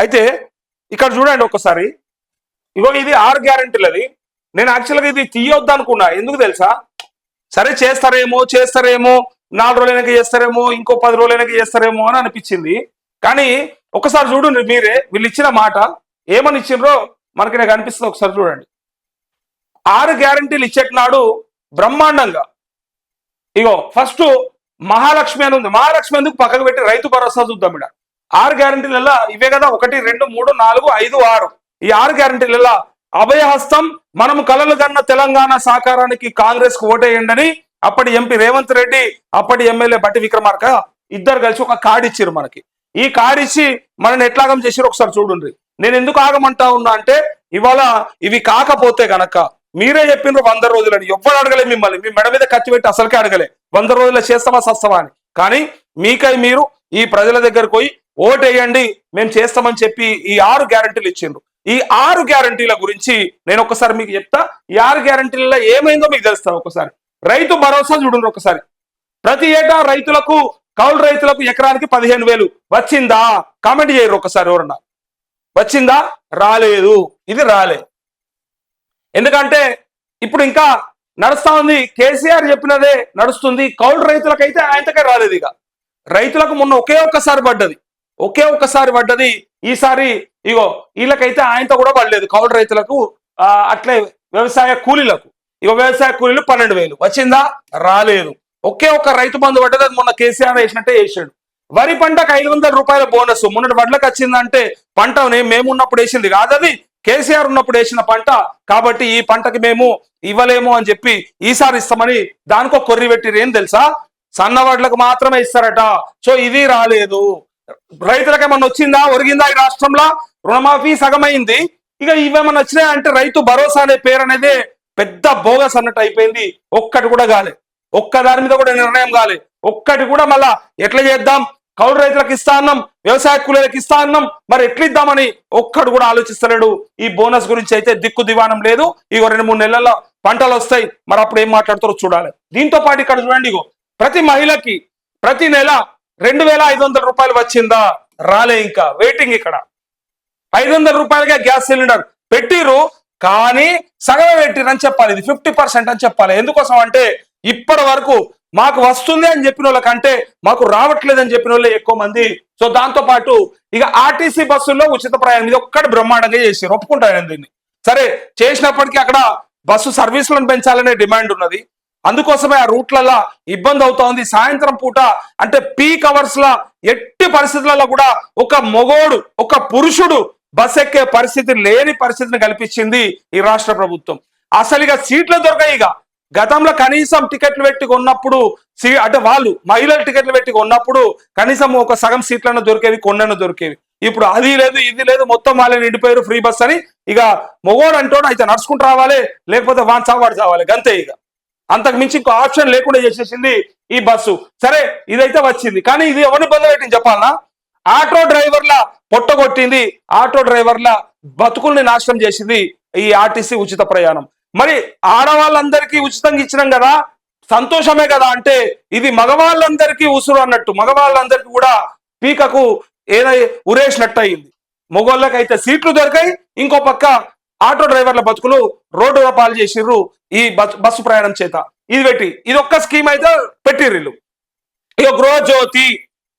అయితే ఇక్కడ చూడండి ఒకసారి. ఇగో ఇది ఆరు గ్యారంటీలది. నేను యాక్చువల్గా ఇది తీయొద్దు అనుకున్నా. ఎందుకు తెలుసా? సరే చేస్తారేమో చేస్తారేమో నాలుగు రోజులు వెనక చేస్తారేమో ఇంకో పది రోజులు వెనక చేస్తారేమో అని అనిపించింది. కానీ ఒకసారి చూడండి మీరే వీళ్ళు ఇచ్చిన మాట ఏమని ఇచ్చిండ్రో మనకి నాకు అనిపిస్తుంది ఒకసారి చూడండి. ఆరు గ్యారంటీలు ఇచ్చేటినాడు బ్రహ్మాండంగా. ఇగో ఫస్ట్ మహాలక్ష్మి అని ఉంది. మహాలక్ష్మి ఎందుకు పక్కకు పెట్టి రైతు భరోసా చూద్దాం ఇక్కడ ఆరు గ్యారంటీలలో ఇవే కదా ఒకటి రెండు మూడు నాలుగు ఐదు ఆరు. ఈ ఆరు గ్యారంటీలలో అభయహస్తం మనము కలలు కన్న తెలంగాణ సాకారానికి కాంగ్రెస్కు ఓటేయండి అప్పటి ఎంపీ రేవంత్ రెడ్డి అప్పటి ఎమ్మెల్యే బట్టి విక్రమార్క ఇద్దరు కలిసి ఒక కార్డు ఇచ్చారు మనకి. ఈ కార్డు ఇచ్చి మనని ఎట్లాగం చేసిరు ఒకసారి చూడండి నేను ఎందుకు ఆగమంటా ఉన్నా అంటే ఇవాళ ఇవి కాకపోతే గనక మీరే చెప్పిండ్రు వంద రోజులని. ఎవ్వరు అడగలే మిమ్మల్ని. మీ మెడ మీద ఖర్చు పెట్టి అసలుకే అడగలే. వంద రోజుల్లో చేస్తామా సస్తామా అని. కానీ మీకై మీరు ఈ ప్రజల దగ్గరకు పోయి ఓటేయండి మేము చేస్తామని చెప్పి ఈ ఆరు గ్యారంటీలు ఇచ్చిండ్రు. ఈ ఆరు గ్యారంటీల గురించి నేను ఒకసారి మీకు చెప్తా. ఈ ఆరు గ్యారంటీలలో ఏమైందో మీకు తెలుస్తాను ఒకసారి. రైతు భరోసా చూడండి ఒకసారి. ప్రతి ఏటా రైతులకు కౌలు రైతులకు ఎకరానికి పదిహేను వేలు. వచ్చిందా? కామెంట్ చేయరు ఒకసారి ఎవరన్నా. వచ్చిందా? రాలేదు. ఇది రాలే. ఎందుకంటే ఇప్పుడు ఇంకా నడుస్తా ఉంది. కేసీఆర్ చెప్పినదే నడుస్తుంది. కౌలు రైతులకైతే ఆయనకే రాలేదు ఇక. రైతులకు మొన్న ఒకే ఒక్కసారి పడ్డది. ఒకే ఒక్కసారి పడ్డది. ఈసారి ఇగో వీళ్ళకైతే ఆయనతో కూడా పడలేదు. కౌలు రైతులకు అట్లే వ్యవసాయ కూలీలకు. ఇగో వ్యవసాయ కూలీలు పన్నెండు వేలు. వచ్చిందా? రాలేదు. ఒకే ఒక్క రైతు బంధు పడ్డది. అది మొన్న కేసీఆర్ వేసినట్టే వేసాడు వరి పంటకు ఐదు వందల రూపాయల బోనస్. మొన్నటి వడ్లకు వచ్చిందంటే పంటని మేము ఉన్నప్పుడు వేసింది కాదు అది. కేసీఆర్ ఉన్నప్పుడు వేసిన పంట. కాబట్టి ఈ పంటకి మేము ఇవ్వలేము అని చెప్పి ఈసారి ఇస్తామని దానికో కొర్రి పెట్టిరు ఏం తెలుసా? సన్న వడ్లకు మాత్రమే ఇస్తారట. సో ఇది రాలేదు. రైతులకు ఏమన్నా వచ్చిందా? ఒరిగిందా ఈ రాష్ట్రంలో? రుణమాఫీ సగమైంది. ఇక ఇవేమన్నా వచ్చినాయి? అంటే రైతు భరోసా అనే పేరు అనేది పెద్ద బోగస్ అన్నట్టు అయిపోయింది. ఒక్కటి కూడా కాలే. ఒక్క దాని మీద కూడా నిర్ణయం కాలే. ఒక్కటి కూడా మళ్ళా ఎట్లా చేద్దాం? కౌలు రైతులకు ఇస్తా అన్నాం వ్యవసాయ కూలీలకు ఇస్తా అన్నాం మరి ఎట్లా ఇద్దామని ఒక్కడు కూడా ఆలోచిస్తలేడు. ఈ బోనస్ గురించి అయితే దిక్కు దివానం లేదు. ఇగో రెండు మూడు నెలల్లో పంటలు వస్తాయి. మరి అప్పుడు ఏం మాట్లాడతారో చూడాలి. దీంతో పాటు ఇక్కడ చూడండి ఇగో ప్రతి మహిళకి ప్రతి నెల రెండు వేల ఐదు వందల రూపాయలు వచ్చిందా? రాలే ఇంకా. వెయిటింగ్ ఇక్కడ. ఐదు వందల రూపాయలకే గ్యాస్ సిలిండర్ పెట్టిరు కానీ సగమే పెట్టిరు అని చెప్పాలి. ఇది ఫిఫ్టీ పర్సెంట్ అని చెప్పాలి. ఎందుకోసం అంటే ఇప్పటి వరకు మాకు వస్తుంది అని చెప్పిన వాళ్ళకంటే మాకు రావట్లేదు అని చెప్పిన వాళ్ళే ఎక్కువ మంది. సో దాంతో పాటు ఇక ఆర్టీసీ బస్సుల్లో ఉచిత ప్రయాణం ఇది ఒక్కటి బ్రహ్మాండంగా చేసి ఒప్పుకుంటాను దీన్ని. సరే చేసినప్పటికీ అక్కడ బస్సు సర్వీసులను పెంచాలనే డిమాండ్ ఉన్నది. అందుకోసమే ఆ రూట్లలో ఇబ్బంది అవుతా ఉంది. సాయంత్రం పూట అంటే పీక్ అవర్స్ లా ఎట్టి పరిస్థితులలో కూడా ఒక మొగోడు ఒక పురుషుడు బస్ ఎక్కే పరిస్థితి లేని పరిస్థితిని కల్పించింది ఈ రాష్ట్ర ప్రభుత్వం. అసలు ఇక సీట్లు దొరకాయి ఇక గతంలో కనీసం టికెట్లు పెట్టి కొన్నప్పుడు సీ అంటే వాళ్ళు మహిళలు టికెట్లు పెట్టి కొన్నప్పుడు కనీసం ఒక సగం సీట్లను దొరికేవి కొన్నను దొరికేవి. ఇప్పుడు అది లేదు ఇది లేదు మొత్తం వాళ్ళని నిండిపోయారు ఫ్రీ బస్ అని ఇక మొగోడు అంటోడు అయితే నడుచుకుంటూ రావాలి లేకపోతే వాన్ చావాడు చావాలి. గంతే ఇక అంతకు మించి ఇంకో ఆప్షన్ లేకుండా చేసేసింది ఈ బస్సు. సరే ఇదైతే వచ్చింది. కానీ ఇది ఎవరిని ఇబ్బంది పెట్టింది చెప్పాలనా? ఆటో డ్రైవర్ల పొట్టగొట్టింది ఆటో డ్రైవర్ల బతుకుల్ని నాశనం చేసింది ఈ ఆర్టీసీ ఉచిత ప్రయాణం. మరి ఆడవాళ్ళందరికీ ఉచితంగా ఇచ్చినాం కదా? సంతోషమే కదా అంటే ఇది మగవాళ్ళందరికీ ఉసురు అన్నట్టు. మగవాళ్ళందరికీ కూడా పీకకు ఏదై ఉరేసినట్టు అయింది మొగోళ్ళకైతే సీట్లు దొరికాయి. ఇంకో పక్క ఆటో డ్రైవర్ల బతుకులు రోడ్డు పాలు చేసిర్రు ఈ బస్- బస్సు ప్రయాణం చేత. ఇది పెట్టి ఇది ఒక్క స్కీమ్ అయితే పెట్టిర్రు ఇక గృహ జ్యోతి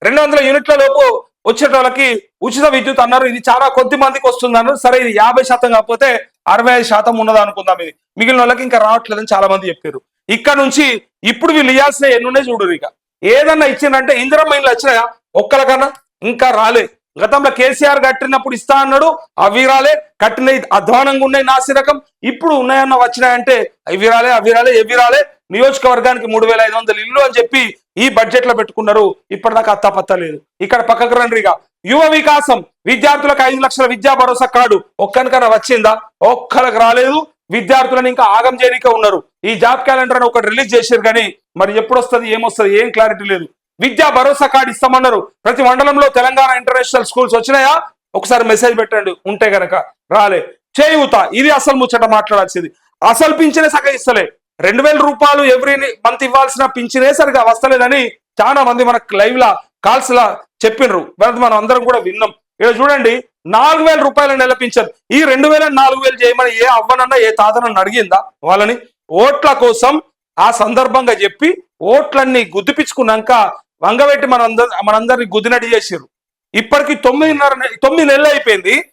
రెండు వందల యూనిట్ల లోపు వచ్చేటోళ్ళకి ఉచిత విద్యుత్ అన్నారు. ఇది చాలా కొద్ది మందికి వస్తుంది అన్నారు సరే ఇది యాభై శాతం కాకపోతే అరవై ఐదు శాతం ఉన్నది అనుకుందాం ఇది. మిగిలిన వాళ్ళకి ఇంకా రావట్లేదని చాలా మంది చెప్పారు ఇక్కడ నుంచి ఇప్పుడు వీళ్ళు ఇవ్వాల్సిన ఎన్నున్నాయి చూడరు ఇక. ఏదన్నా ఇచ్చిందంటే ఇందిరమ్మ ఇల్లు వచ్చినాయా? ఒక్కలకన్నా ఇంకా రాలే. గతంలో కేసీఆర్ కట్టినప్పుడు ఇస్తా అన్నాడు అవి రాలే కట్టినవి అధ్వానంగా ఉన్నాయి నాసిరకం ఇప్పుడు ఉన్నాయన్న వచ్చినాయంటే అవిరాలే రాలే అవి రాలే ఎవి రాలే నియోజకవర్గానికి మూడు వేల ఐదు వందలు ఇల్లు అని చెప్పి ఈ బడ్జెట్లో పెట్టుకున్నారు. ఇప్పటిదాకా అత్తాపత్తా లేదు. ఇక్కడ పక్కకు రండి యువ వికాసం. విద్యార్థులకు ఐదు లక్షల విద్యా భరోసా కార్డు. ఒక్కనికన్నా వచ్చిందా? ఒక్కరికి రాలేదు. విద్యార్థులను ఇంకా ఆగం చేయనికే ఉన్నారు. ఈ జాబ్ క్యాలెండర్ అని ఒకటి రిలీజ్ చేశారు కానీ మరి ఎప్పుడు వస్తుంది ఏమొస్తుంది ఏం క్లారిటీ లేదు. విద్యా భరోసా కార్డు ఇస్తామన్నారు. ప్రతి మండలంలో తెలంగాణ ఇంటర్నేషనల్ స్కూల్స్ వచ్చినాయా? ఒకసారి మెసేజ్ పెట్టండి ఉంటే గనక రాలే. చేయూత ఇది అసలు ముచ్చట మాట్లాడాల్సింది. అసలు పింఛనే సగం ఇస్తలే రెండు వేల రూపాయలు ఎవ్రీ మంత్ ఇవ్వాల్సిన పింఛనే సరిగా వస్తలేదని చాలా మంది మనకు లైవ్ లా కాల్స్ లా చెప్పిండ్రు మనం అందరం కూడా విన్నాం. ఇక్కడ చూడండి నాలుగు వేల రూపాయలు నెల పింఛన్. ఈ రెండు వేల నాలుగు వేలు చేయమని ఏ అవ్వనన్నా ఏ తాతనన్నా అడిగిందా? వాళ్ళని ఓట్ల కోసం ఆ సందర్భంగా చెప్పి ఓట్లన్నీ గుద్దిపించుకున్నాక వంగబెట్టి మనందరి మనందరినీ గుద్దినట్టు చేసారు ఇప్పటికి తొమ్మిదిన్నర తొమ్మిది నెలలు అయిపోయింది.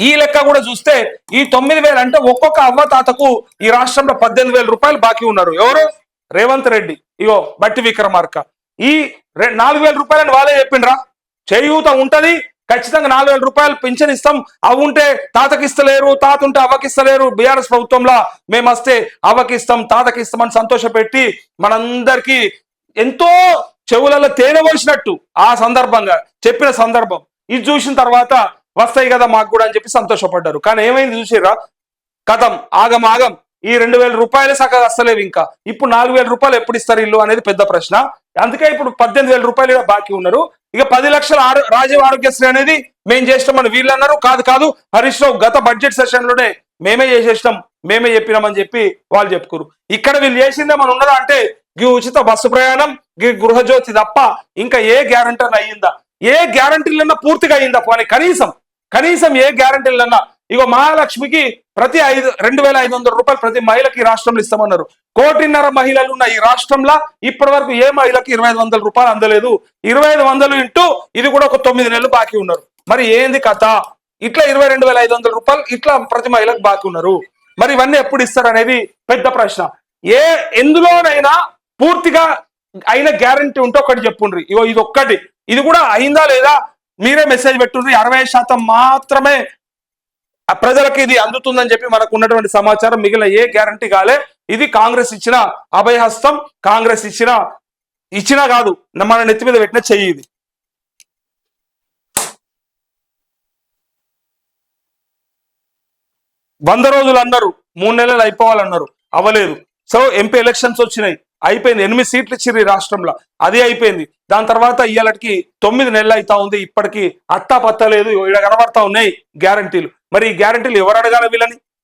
ఈ లెక్క కూడా చూస్తే ఈ తొమ్మిది వేలు అంటే ఒక్కొక్క అవ్వ తాతకు ఈ రాష్ట్రంలో పద్దెనిమిది వేల రూపాయలు బాకీ ఉన్నారు. ఎవరు? రేవంత్ రెడ్డి. ఇగో బట్టి విక్రమార్క. ఈ రె- నాలుగు వేల రూపాయలని వాళ్ళే చెప్పిండ్రా చేయూత ఉంటది ఖచ్చితంగా నాలుగు వేల రూపాయలు పింఛన్ ఇస్తాం. అవి ఉంటే తాతకి ఇస్తలేరు తాత ఉంటే అవ్వకిస్తలేరు. బీఆర్ఎస్ ప్రభుత్వంలో మేము వస్తే అవ్వకిస్తాం తాతకి ఇస్తామని సంతోషపెట్టి మనందరికీ ఎంతో చెవులలో తేనె పోసినట్టు ఆ సందర్భంగా చెప్పిన సందర్భం. ఇది చూసిన తర్వాత వస్తాయి కదా మాకు కూడా అని చెప్పి సంతోషపడ్డారు. కానీ ఏమైంది చూసిరా కథం ఆగం ఆగం. ఈ రెండు వేల రూపాయలు సగం వస్తలేవు ఇంకా. ఇప్పుడు నాలుగు వేల రూపాయలు ఎప్పుడు ఇస్తారు ఇల్లు అనేది పెద్ద ప్రశ్న. అందుకే ఇప్పుడు పద్దెనిమిది వేల రూపాయలు కూడా బాకీ ఉన్నారు. ఇక పది లక్షల రాజీవ్ ఆరోగ్యశ్రీ అనేది మేము చేసినామని వీళ్ళు అన్నారు. కాదు కాదు. హరీష్ రావు గత బడ్జెట్ సెషన్లోనే మేమే చేసేసినాం మేమే చెప్పినామని చెప్పి వాళ్ళు చెప్పుకోరు ఇక్కడ వీళ్ళు చేసిందే మనం ఉన్నదా అంటే గీ ఉచిత బస్సు ప్రయాణం గీ గృహజ్యోతి తప్ప ఇంకా ఏ గ్యారంటీ అయ్యిందా? ఏ గ్యారంటీలన్నా పూర్తిగా అయిందా పోనీ? కనీసం కనీసం ఏ గ్యారంటీలన్నా? ఇగో మహాలక్ష్మికి ప్రతి ఐదు రెండు వేల ఐదు వందల రూపాయలు ప్రతి మహిళకి రాష్ట్రంలో ఇస్తామన్నారు. కోటిన్నర మహిళలు ఉన్న ఈ రాష్ట్రంలో ఇప్పటి వరకు ఏ మహిళకి ఇరవై ఐదు వందల రూపాయలు అందలేదు. ఇరవై ఐదు వందలు ఇంటూ ఇది కూడా ఒక తొమ్మిది నెలలు బాకీ ఉన్నారు. మరి ఏంది కథ? ఇట్లా ఇరవై రెండు వేల ఐదు వందల రూపాయలు ఇట్లా ప్రతి మహిళకు బాకీ ఉన్నారు. మరి ఇవన్నీ ఎప్పుడు ఇస్తారు అనేది పెద్ద ప్రశ్న. ఏ ఎందులోనైనా పూర్తిగా అయిన గ్యారంటీ ఉంటే ఒకటి చెప్పుండ్రి. ఇగో ఇది ఒక్కటి ఇది కూడా అయిందా లేదా మీరే మెసేజ్ పెట్టుండ్రి. అరవై శాతం మాత్రమే ప్రజలకు ఇది అందుతుందని చెప్పి మనకు ఉన్నటువంటి సమాచారం. మిగిలిన ఏ గ్యారంటీ కాలే. ఇది కాంగ్రెస్ ఇచ్చిన అభయహస్తం. కాంగ్రెస్ ఇచ్చిన ఇచ్చినా కాదు మన నెత్తి మీద పెట్టిన చెయ్యి ఇది. వంద రోజులు అన్నారు. మూడు నెలలు అయిపోవాలన్నారు. అవ్వలేదు. సో ఎంపీ ఎలక్షన్స్ వచ్చినాయి. అయిపోయింది. ఎనిమిది సీట్లు ఇచ్చిర్రు రాష్ట్రంలో. అది అయిపోయింది. దాని తర్వాత ఇవాళకి తొమ్మిది నెలలు అవుతా ఉంది. ఇప్పటికీ అత్తా పత్తా లేదు. ఇక్కడ కనబడతా ఉన్నాయి గ్యారంటీలు. మరి ఈ గ్యారంటీలు ఎవరు అడగాలి వీళ్ళని?